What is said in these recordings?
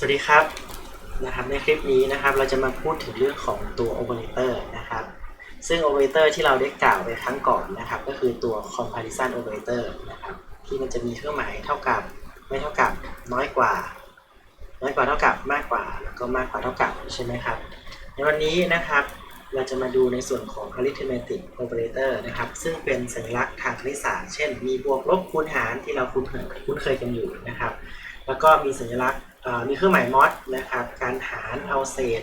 สวัสดีครับนะครับในคลิปนี้นะครับเราจะมาพูดถึงเรื่องของตัวโอเปอเรเตอร์นะครับซึ่งโอเปอเรเตอร์ที่เราได้กล่าวไปครั้งก่อนนะครับก็คือตัว comparison operator นะครับที่มันจะมีเครื่องหมายเท่ากับไม่เท่ากับน้อยกว่า น้อยกว่าเท่ากับมากกว่าแล้วก็มากกว่าเท่ากับใช่ไหมครับในวันนี้นะครับเราจะมาดูในส่วนของ arithmetic operator นะครับซึ่งเป็นสัญลักษณ์ทางคณิตศาสตร์เช่นมีบวกลบคูณหารที่เราคุ้นเคยคุ้นเคยกันอยู่นะครับแล้วก็มีสัญลักษณ์ มีเครื่องหมายมอสนะครับ การหารเอาเศษ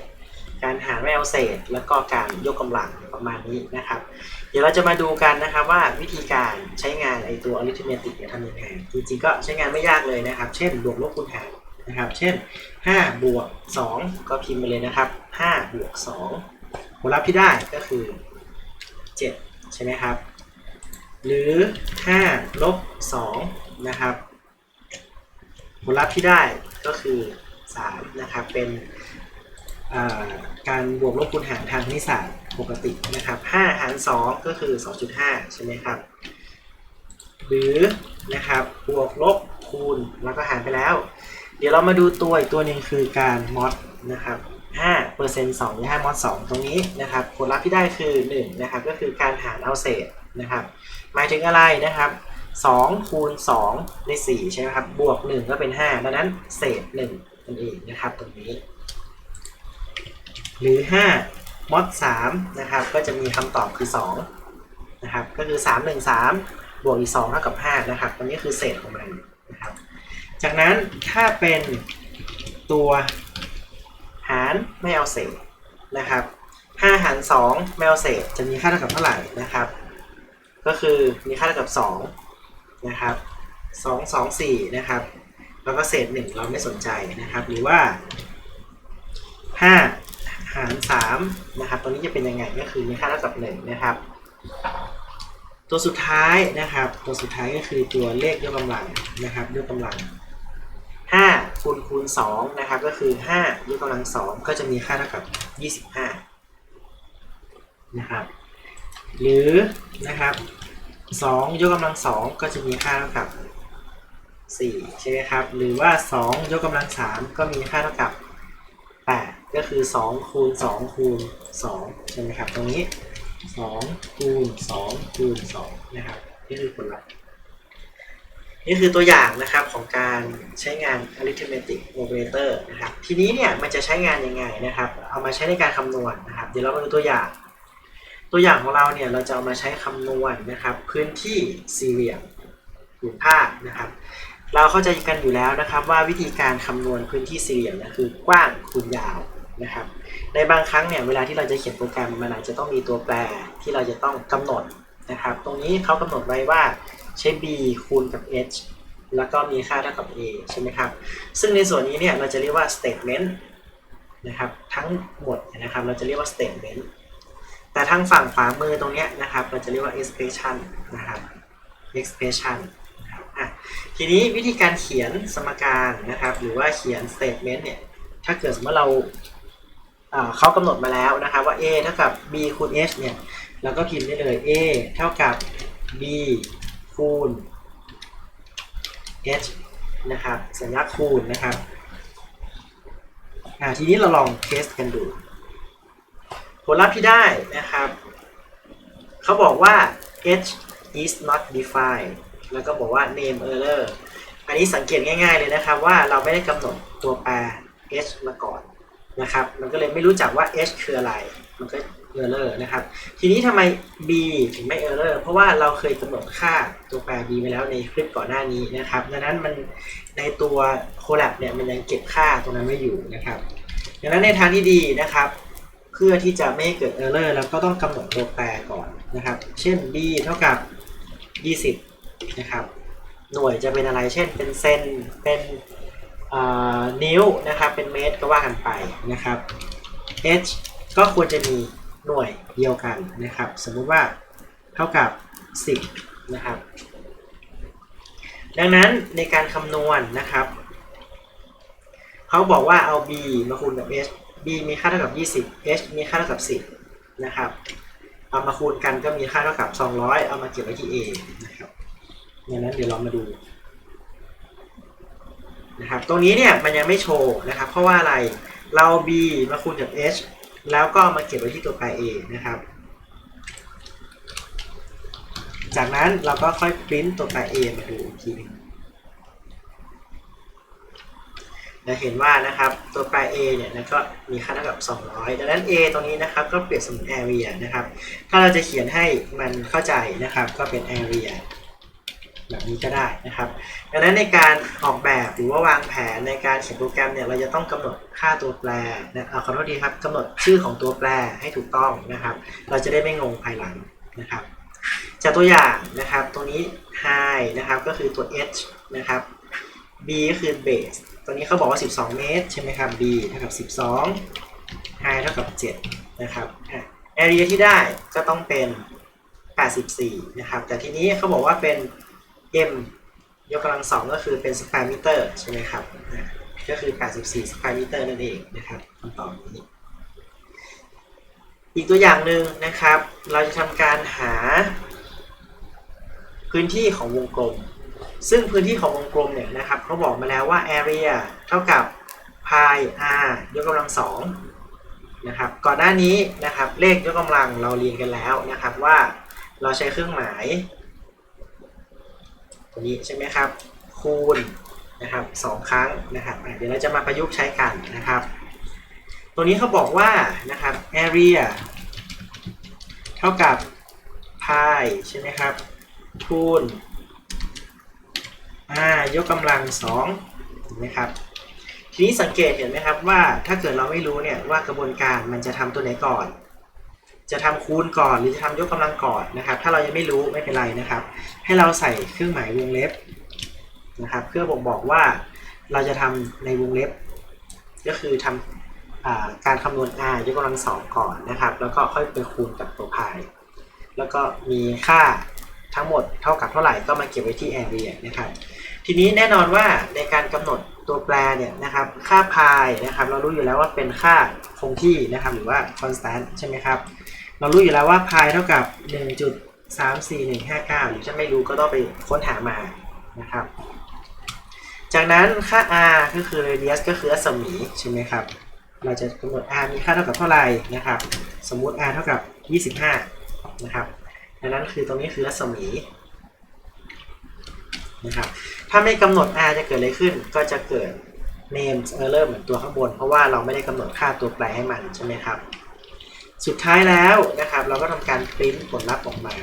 การหารไม่เอาเศษ แล้วก็การยกกำลังประมาณนี้นะครับ เดี๋ยวเราจะมาดูกันนะครับว่าวิธีการใช้งานไอตัว arithmetic เนี่ยทำยังไงจริงๆก็ใช้งานไม่ยากเลยนะครับ เช่นบวกลบคูณหารนะครับ เช่น 5 บวก 2 ก็พิมพ์ไปเลยนะครับ 5 บวก2ผลลัพธ์ที่ได้ก็คือ 7 ใช่ไหมครับ หรือ 5 ลบ 2 นะครับ ผลลัพธ์ที่ได้ ก็คือ3นะครับเป็นการบวกลบคูณหารทางคณิตศาสตร์ปกตินะครับ5หาร 2 ก็คือ 2.5 ใช่ไหมครับ หรือนะครับบวกลบคูณแล้วก็หารไปแล้ว เดี๋ยวเรามาดูตัวอีกตัวหนึ่งคือการมอดนะครับ5เปอร์เซ็นต์2และ5มอด2ตรงนี้นะครับผลลัพธ์ที่ได้คือ 1 นะครับ ก็คือการหารเอาเศษนะครับ หมายถึงอะไรนะครับ 2คูณ2ได้4ใช่ไหมครับ บวก 1 ก็เป็น 5 ดังนั้นเศษ1นั่นเองนะครับตรงนี้ หรือ 5มอด3นะครับ ก็จะมีคำตอบคือ 2 นะครับ ก็คือ 3 1 3 บวกอีก 2 เท่ากับ 5 นะครับตรงนี้คือเศษของมันนะครับ จากนั้นถ้าเป็นตัวหารไม่เอาเศษนะครับ 5 หาร 2 ไม่เอาเศษจะมีค่าเท่ากับเท่าไหร่นะครับ ก็คือมีค่าเท่ากับ 2 นะครับ2 2 4นะครับ แล้วก็เศษ1เราไม่สนใจนะครับ หรือว่า5หาร3นะครับตรงนี้จะเป็นยังไงก็คือมีค่าเท่ากับ1นะครับ ตัวสุดท้ายนะครับ ตัวสุดท้ายก็คือตัวเลขยกกำลังนะครับยกกำลัง5คูณคูณ2นะครับ ก็คือ5ยกกำลัง2ก็จะมีค่าเท่ากับ25นะครับ หรือนะครับ 2ยกกำลัง2ก็จะมีค่าเท่ากับ4ใช่ไหมครับ หรือว่า2ยกกำลัง3ก็มีค่าเท่ากับ8ก็คือ2คูณ2คูณ2ใช่ไหมครับ ตรงนี้2คูณ2คูณ2นะครับนี่คือผลลัพธ์นี่คือตัวอย่างนะครับของการใช้งาน arithmetic operator นะครับ ทีนี้เนี่ยมันจะใช้งานยังไงนะครับ เอามาใช้ในการคำนวณนะครับ เดี๋ยวเรามาดูตัวอย่าง ตัวอย่างของเราเนี่ยเราจะเอามาใช้คำนวณนะครับ พื้นที่สี่เหลี่ยมผืนผ้านะครับ เราเข้าใจกันอยู่แล้วนะครับ ว่าวิธีการคำนวณพื้นที่สี่เหลี่ยมนะคือกว้างคูณยาวนะครับ ในบางครั้งเนี่ยเวลาที่เราจะเขียนโปรแกรมมันอาจจะต้องมีตัวแปรที่เราจะต้องกำหนดนะครับ ตรงนี้เขากำหนดไว้ว่าใช้ b คูณกับ h แล้วก็มีค่าเท่ากับ a ใช่ไหมครับ ซึ่งในส่วนนี้เนี่ยเราจะเรียกว่า statement นะครับทั้งหมดนะครับเราจะเรียกว่า statement แต่ทางฝั่งขวามือตรงนี้นะครับ เราจะเรียกว่า expression นะครับ expression ทีนี้วิธีการเขียนสมการนะครับ หรือว่าเขียน statement เนี่ย ถ้าเกิดสมมติเราเขากำหนดมาแล้วนะครับว่า a เท่ากับ b คูณ h เนี่ยเราก็พิมพ์ได้เลย a เท่ากับ b คูณ h นะครับสัญลักษณ์คูณนะครับทีนี้เราลองเทสกันดู ผลลัพธ์ที่ได้นะครับเขาบอกว่า h is not defined แล้วก็บอกว่า name error อันนี้สังเกตง่ายๆเลยนะครับว่าเราไม่ได้กำหนดตัวแปร h มาก่อนนะครับ มันก็เลยไม่รู้จักว่า h คืออะไร มันก็ error นะครับ ทีนี้ทำไม b ถึงไม่ error เพราะว่าเราเคยกำหนดค่าตัวแปร b ไปแล้วในคลิปก่อนหน้านี้นะครับ ดังนั้นมันในตัว collab เนี่ยมันยังเก็บค่าตรงนั้นไม่อยู่นะครับ ดังนั้นในทางที่ดีนะครับ เพื่อที่จะไม่เกิด error เราก็ต้องกำหนดตัวแปรก่อนนะครับ เช่น b เท่ากับ 20 นะครับ หน่วยจะเป็นอะไร เช่น เป็นเซน เป็นนิ้วนะครับ เป็นเมตรก็ว่ากันไปนะครับ h ก็ควรจะมีหน่วยเดียวกันนะครับ สมมุติว่าเท่ากับ 10 นะครับ ดังนั้นในการคำนวณนะครับ เขาบอกว่าเอา b มาคูณกับ h b มีค่าเท่ากับ 20 h มีค่าเท่ากับ 10 นะครับ เอามาคูณกันก็มีค่าเท่ากับ 200 เอามาเก็บไว้ที่ a นะครับดังนั้นเดี๋ยวเรามาดูนะครับ ตรงนี้เนี่ยมันยังไม่โชว์นะครับ เพราะว่าอะไร เรา b มาคูณกับ h แล้วก็มาเก็บไว้ที่ตัวแปร a นะครับ จากนั้นเราก็ค่อยปริ้นตัวแปร a มาดูอีกทีนึง จะเห็นว่านะครับตัวแปร a เนี่ยนะก็มีค่าเท่ากับ 200 ดังนั้น a ตรงนี้นะครับก็เปรียบเสมือน area นะครับ ถ้าเราจะเขียนให้มันเข้าใจนะครับก็เป็น area แบบนี้ก็ได้นะครับ ดังนั้นในการออกแบบหรือว่าวางแผนในการเขียนโปรแกรมเนี่ยเราจะต้องกำหนดค่าตัวแปรนะเอาขอโทษทีครับกำหนดชื่อของตัวแปรให้ถูกต้องนะครับ เราจะได้ไม่งงภายหลังนะครับ จากตัวอย่างนะครับตัวนี้ high นะครับก็คือตัว h นะครับ b ก็คือ base ตัวนี้เขาบอกว่า 12 เมตร ใช่ไหมครับ b เท่ากับ 12 i เท่ากับ 7 นะครับอะ area ที่ได้ก็ต้องเป็น 84 นะครับ แต่ทีนี้เขาบอกว่าเป็น m ยกกำลังสองก็คือเป็น square meter ใช่ไหมครับ ก็คือ 84 square meter นั่นเองนะครับคำตอบนี้ อีกตัวอย่างหนึ่งนะครับ เราจะทำการหา พื้นที่ของวงกลม ซึ่งพื้นที่ของวงกลมเนี่ยนะครับเขาบอกมาแล้วว่า area เท่ากับ pi r ยกกำลังสองนะครับ ก่อนหน้านี้นะครับเลขยกกำลังเราเรียนกันแล้วนะครับว่าเราใช้เครื่องหมายตัวนี้ใช่ไหมครับ คูณนะครับสองครั้งนะครับเดี๋ยวเราจะมาประยุกต์ใช้กันนะครับ ตัวนี้เขาบอกว่านะครับ area เท่ากับ pi ใช่ไหมครับคูณ r ยกกำลังสองเห็นไหมครับทีนี้สังเกตเห็นไหมครับว่าถ้าเกิดเราไม่รู้เนี่ยว่ากระบวนการมันจะทำตัวไหนก่อน จะทำคูณก่อนหรือจะทำยกกำลังก่อนนะครับ ถ้าเรายังไม่รู้ไม่เป็นไรนะครับ ให้เราใส่เครื่องหมายวงเล็บนะครับ เพื่อบ่งบอกว่าเราจะทำในวงเล็บ ก็คือทำอ่าการคำนวณ r ยกกำลังสองก่อนนะครับ แล้วก็ค่อยไปคูณกับตัวพาย แล้วก็มีค่า ทั้งหมดเท่ากับเท่าไหร่ก็มาเก็บไว้ที่ area นะครับ ทีนี้แน่นอนว่าในการกำหนดตัวแปรเนี่ยนะครับค่าพายนะครับเรารู้อยู่แล้วว่าเป็นค่าคงที่นะครับหรือว่า constant ใช่ไหมครับ เรารู้อยู่แล้วว่าพายเท่ากับ 1.34159 หรือถ้าไม่รู้ก็ต้องไปค้นหามานะครับ จากนั้นค่า r ก็คือ radius ก็คือรัศมีใช่ไหมครับเราจะกำหนด r มีค่าเท่ากับเท่าไหร่นะครับ สมมุติ r เท่ากับ 25 นะครับ ดังนั้นคือตรงนี้คือรัศมีนะครับถ้าไม่กำหนด r จะเกิดอะไรขึ้น ก็จะเกิด name error เหมือนตัวข้างบน เพราะว่าเราไม่ได้กำหนดค่าตัวแปรให้มันใช่ไหมครับ สุดท้ายแล้วนะครับ เราก็ทำการปริ้นผลลัพธ์ออกมา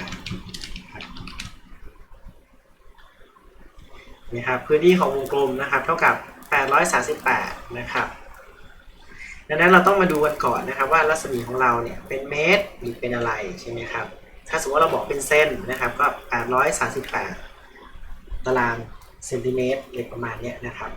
นะครับพื้นที่ของวงกลมนะครับ เท่ากับ 838 นะครับดังนั้นเราต้องมาดูกันก่อนนะครับว่ารัศมีของเราเนี่ยเป็นเมตรหรือเป็นอะไรใช่ไหมครับ ถ้าสมมติว่าเราบอกเป็นเส้นนะครับก็ 838 ตารางเซนติเมตรอะไรประมาณนี้นะครับ